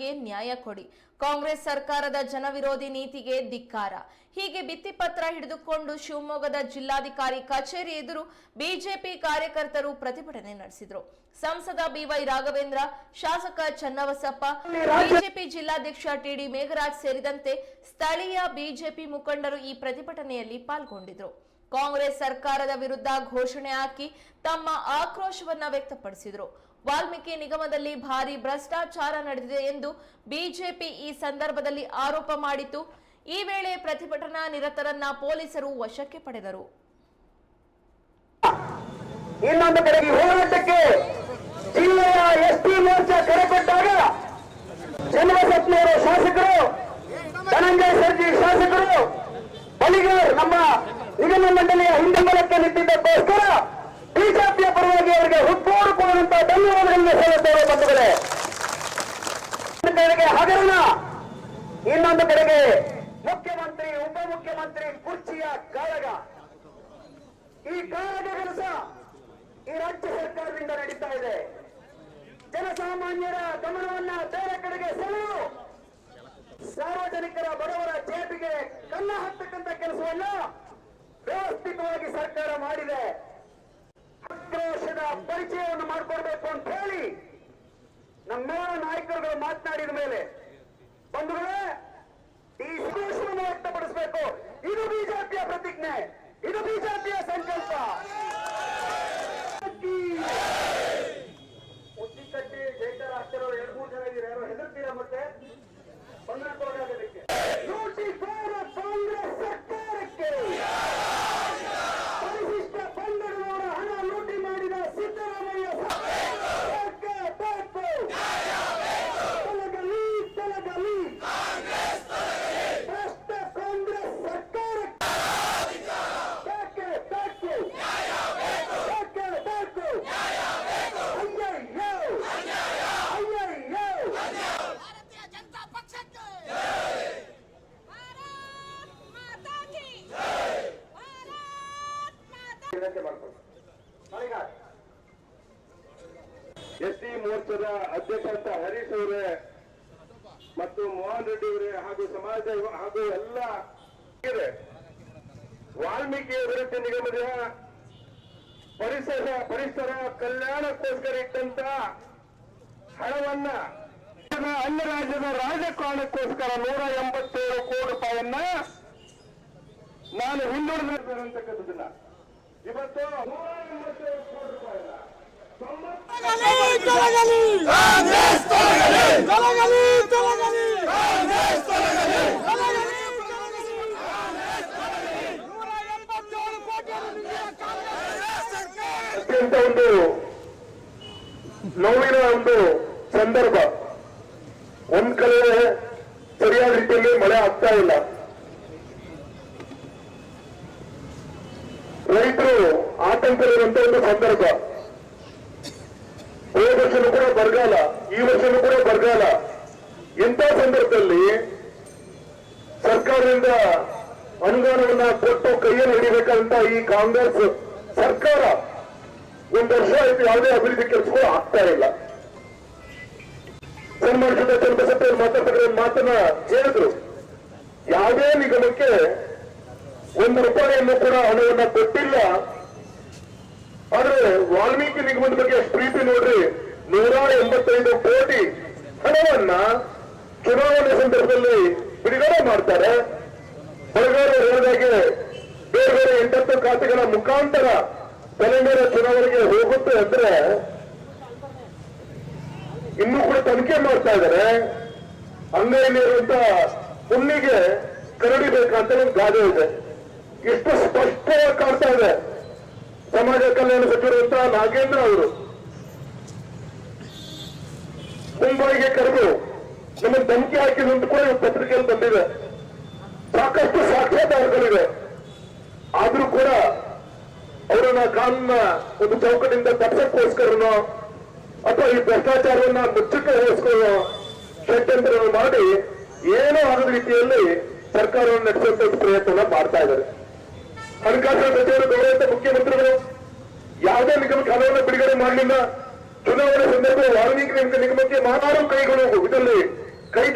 ಜಾತಿಗೆ ನ್ಯಾಯ ಕೊಡಿ. ಕಾಂಗ್ರೆಸ್ ಸರ್ಕಾರದ ಜನವಿರೋಧಿ ನೀತಿಗೆ ಧಿಕ್ಕಾರ. ಹೀಗೆ ಭಿತ್ತಿಪತ್ರ ಹಿಡಿದುಕೊಂಡು ಶಿವಮೊಗ್ಗದ ಜಿಲ್ಲಾಧಿಕಾರಿ ಕಚೇರಿ ಎದುರು ಬಿಜೆಪಿ ಕಾರ್ಯಕರ್ತರು ಪ್ರತಿಭಟನೆ ನಡೆಸಿದರು. ಸಂಸದ ಬಿವೈ ರಾಘವೇಂದ್ರ, ಶಾಸಕ ಚನ್ನಬಸಪ್ಪ, ಬಿಜೆಪಿ ಜಿಲ್ಲಾಧ್ಯಕ್ಷ ಟಿಡಿ ಮೇಘರಾಜ್ ಸೇರಿದಂತೆ ಸ್ಥಳೀಯ ಬಿಜೆಪಿ ಮುಖಂಡರು ಈ ಪ್ರತಿಭಟನೆಯಲ್ಲಿ ಪಾಲ್ಗೊಂಡಿದ್ರು. ಕಾಂಗ್ರೆಸ್ ಸರ್ಕಾರದ ವಿರುದ್ಧ ಘೋಷಣೆ ಹಾಕಿ ತಮ್ಮ ಆಕ್ರೋಶವನ್ನ ವ್ಯಕ್ತಪಡಿಸಿದರು. ವಾಲ್ಮೀಕಿ ನಿಗಮದಲ್ಲಿ ಭಾರಿ ಭ್ರಷ್ಟಾಚಾರ ನಡೆದಿದೆ ಎಂದು ಬಿಜೆಪಿ ಈ ಸಂದರ್ಭದಲ್ಲಿ ಆರೋಪ ಮಾಡಿತು ಈ ವೇಳೆ ಪ್ರತಿಭಟನಾ ನಿರತರನ್ನ ಪೊಲೀಸರು ವಶಕ್ಕೆ ಪಡೆದರು. ಇನ್ನೊಂದು ಕಡೆಗೆ ಹೋರಾಟಕ್ಕೆ ಜಿಲ್ಲೆಯ ಎಸ್ಪಿ ಮೋರ್ಚಾ ಕರೆ ಕೊಟ್ಟಾಗ ಚನ್ನಬಸಪ್ಪನವರ ಶಾಸಕರು, ಧನಂಜಯ ಸರ್ಜಿ ಶಾಸಕರು, ಬಲಿಗರ್ ನಮ್ಮ ನಿಗಮ ಮಂಡಳಿಯ ಹಿಂಬಲಕ್ಕೆ ನಿಂತಿದ್ದಕ್ಕೋಸ್ಕರ ಬಿಜೆಪಿಯ ಪರವಾಗಿ ಅವರಿಗೆ ಹುಟ್ಟುಕೊಡುವಂತಹ ಧನ್ಯವಾದಗಳನ್ನು ಹೇಳುತ್ತೇವೆ ಬಂಧುಗಳೇ. ಒಂದು ಕಡೆಗೆ ಹಗರಣ, ಇನ್ನೊಂದು ಕಡೆಗೆ ಮುಖ್ಯಮಂತ್ರಿ, ಉಪಮುಖ್ಯಮಂತ್ರಿ ಕುರ್ಚಿಯ ಕಾಳಗ. ಈ ಕಾಳಗ ಕೆಲಸ ಈ ರಾಜ್ಯ ಸರ್ಕಾರದಿಂದ ನಡೀತಾ ಇದೆ. ಜನಸಾಮಾನ್ಯರ ಗಮನವನ್ನ ಬೇರೆ ಕಡೆಗೆ ಸೆಳೆದು ಸಾರ್ವಜನಿಕರ ಬಡವರ ಜೇಬಿಗೆ ಕನ್ನ ಹಾಕ್ತಕ್ಕಂಥ ಕೆಲಸವನ್ನ ವ್ಯವಸ್ಥಿತವಾಗಿ ಸರ್ಕಾರ ಮಾಡಿದೆ. ಆಕ್ರೋಶದ ಪರಿಚಯವನ್ನು ಮಾಡಿಕೊಡ್ಬೇಕು ಅಂತ ಹೇಳಿ ನಮ್ಮೆಲ್ಲ ನಾಯಕರುಗಳು ಮಾತನಾಡಿದ ಮೇಲೆ ಬಂಧುಗಳೇ, ಈ ಸಂತೋಷವನ್ನು ವ್ಯಕ್ತಪಡಿಸಬೇಕು. ಇದು ಬಿಜೆಪಿಯ ಪ್ರತಿಜ್ಞೆ. ಇದು ಬಿಜೆಪಿಯ ಸಂಕಲ್ಪ. ಮೋರ್ಚಾದ ಅಧ್ಯಕ್ಷ ಹರೀಶ್ ಅವರೇ ಮತ್ತು ಮೋಹನ್ ರೆಡ್ಡಿ ಅವರೇ ಹಾಗೂ ಸಮಾಜ ಹಾಗೂ ಎಲ್ಲ. ವಾಲ್ಮೀಕಿ ಅಭಿವೃದ್ಧಿ ನಿಗಮದ ಪರಿಸರ ಪರಿಸರ ಕಲ್ಯಾಣಕ್ಕೋಸ್ಕರ ಇಟ್ಟಂತ ಹಣವನ್ನ ಅನ್ಯ ರಾಜ್ಯದ ರಾಜಕಾರಣಕ್ಕೋಸ್ಕರ ನೂರ ಎಂಬತ್ತೇಳು ಕೋಟಿ ರೂಪಾಯನ್ನ ನಾನು ಹಿಂದುಳಿದಿರ್ತಕ್ಕಂಥದ್ದನ್ನ ಇವತ್ತು ನೂರ ಎಂಬತ್ತೇಳು ಕೋಟಿ ತೊಂಬತ್ತು ಅತ್ಯಂತ ಒಂದು ನೋವಿನ ಒಂದು ಸಂದರ್ಭ ಒಂದ್ ಕಡೆ ಸರಿಯಾದ ರೀತಿಯಲ್ಲಿ ಮಳೆ ಆಗ್ತಾ ಇಲ್ಲ ರೈತರು ಆತಂಕದಲ್ಲಿರುವಂತ ಒಂದು ಸಂದರ್ಭ. ಹೋದ ವರ್ಷನೂ ಕೂಡ ಬರಗಾಲ, ಈ ವರ್ಷನೂ ಕೂಡ ಬರಗಾಲ. ಇಂಥ ಸಂದರ್ಭದಲ್ಲಿ ಸರ್ಕಾರದಿಂದ ಅನುದಾನವನ್ನ ಕೊಟ್ಟು ಕೈಯಲ್ಲಿ ಹಿಡಿಬೇಕಂತ ಈ ಕಾಂಗ್ರೆಸ್ ಸರ್ಕಾರ ಒಂದು ವರ್ಷ ಆಯ್ತು ಯಾವುದೇ ಅಭಿವೃದ್ಧಿ ಕೆಲಸಗಳು ಆಗ್ತಾ ಇಲ್ಲ. ಸನ್ಮಾನಿಸಿದ ಚಂದ್ರಸಪ್ಪ ಮಾತಾಡ್ತಾರೆ ಮಾತನ್ನ ಹೇಳಿದ್ರು. ಯಾವುದೇ ನಿಗಮಕ್ಕೆ ಒಂದು ರೂಪಾಯಿಯನ್ನು ಕೂಡ ಹಣವನ್ನ ಕೊಟ್ಟಿಲ್ಲ. ಆದ್ರೆ ವಾಲ್ಮೀಕಿ ನಿಗಮದ ಬಗ್ಗೆ ಪ್ರೀತಿ ನೋಡ್ರಿ, ನೂರ ಎಂಬತ್ತೈದು ಕೋಟಿ ಹಣವನ್ನ ಚುನಾವಣೆ ಸಂದರ್ಭದಲ್ಲಿ ಬಿಡುಗಡೆ ಮಾಡ್ತಾರೆ. ಬರಗಾಲ ಹೇಳಿದಾಗೆ ಬೇರೆ ಬೇರೆ ಎಂಟತ್ತು ಖಾತೆಗಳ ಮುಖಾಂತರ ತೆಲಂಗಾಣ ಚುನಾವಣೆಗೆ ಹೋಗುತ್ತೆ ಅಂದ್ರೆ ಇನ್ನೂ ಕೂಡ ತನಿಖೆ ಮಾಡ್ತಾ ಇದ್ದಾರೆ. ಅಂಗೈಲಿರುವಂತ ಹುಣ್ಣಿಗೆ ಕರಡಿಬೇಕಂತ ಒಂದು ಗಾದೆ ಇದೆ. ಎಷ್ಟು ಸ್ಪಷ್ಟವಾಗಿ ಕಾಣ್ತಾ ಇದೆ. ಸಮಾಜ ಕಲ್ಯಾಣ ಸಚಿವರಂತ ನಾಗೇಂದ್ರ ಅವರು ಮುಂಬೈಗೆ ಕರೆದು ನಮಗೆ ಧಮಕಿ ಹಾಕಿದಂತ ಕೂಡ ಪತ್ರಿಕೆಯಲ್ಲಿ ಬಂದಿದೆ. ಸಾಕಷ್ಟು ಸಾಕ್ಷ್ಯಾಧಾರಗಳಿವೆ. ಆದ್ರೂ ಕೂಡ ಅವರನ್ನ ಕಾನೂನ ಒಂದು ಚೌಕಟ್ಟಿಂದ ತಪ್ಪಿಸಕ್ಕೋಸ್ಕರನೋ ಅಥವಾ ಈ ಭ್ರಷ್ಟಾಚಾರವನ್ನ ಮುಚ್ಚಕ್ಕೆ ಹೋಗಿಸ್ಕೊಳ್ಳೋ ಷಡ್ಯಂತ್ರ ಮಾಡಿ ಏನೋ ಆಗದ ರೀತಿಯಲ್ಲಿ ಸರ್ಕಾರವನ್ನು ನಡೆಸುವಂತ ಪ್ರಯತ್ನ ಮಾಡ್ತಾ ಇದ್ದಾರೆ. ಹಣಕಾಸಿನ ಸಚಿವರು ಗೌರವಂತ ಮುಖ್ಯಮಂತ್ರಿಗಳು, ಯಾವುದೇ ನಿಗಮಕ್ಕೆ ಕಾಲವನ್ನು ಬಿಡುಗಡೆ ಮಾಡಲಿಲ್ಲ. ಚುನಾವಣೆ ಸಂದರ್ಭ ವಾಲ್ಮೀಕಿ ನಿಗಮ- ನಿಗಮಕ್ಕೆ ಮಾತಾಡೋ ಕೈಗಳು ಇದರಲ್ಲಿ ಕೈ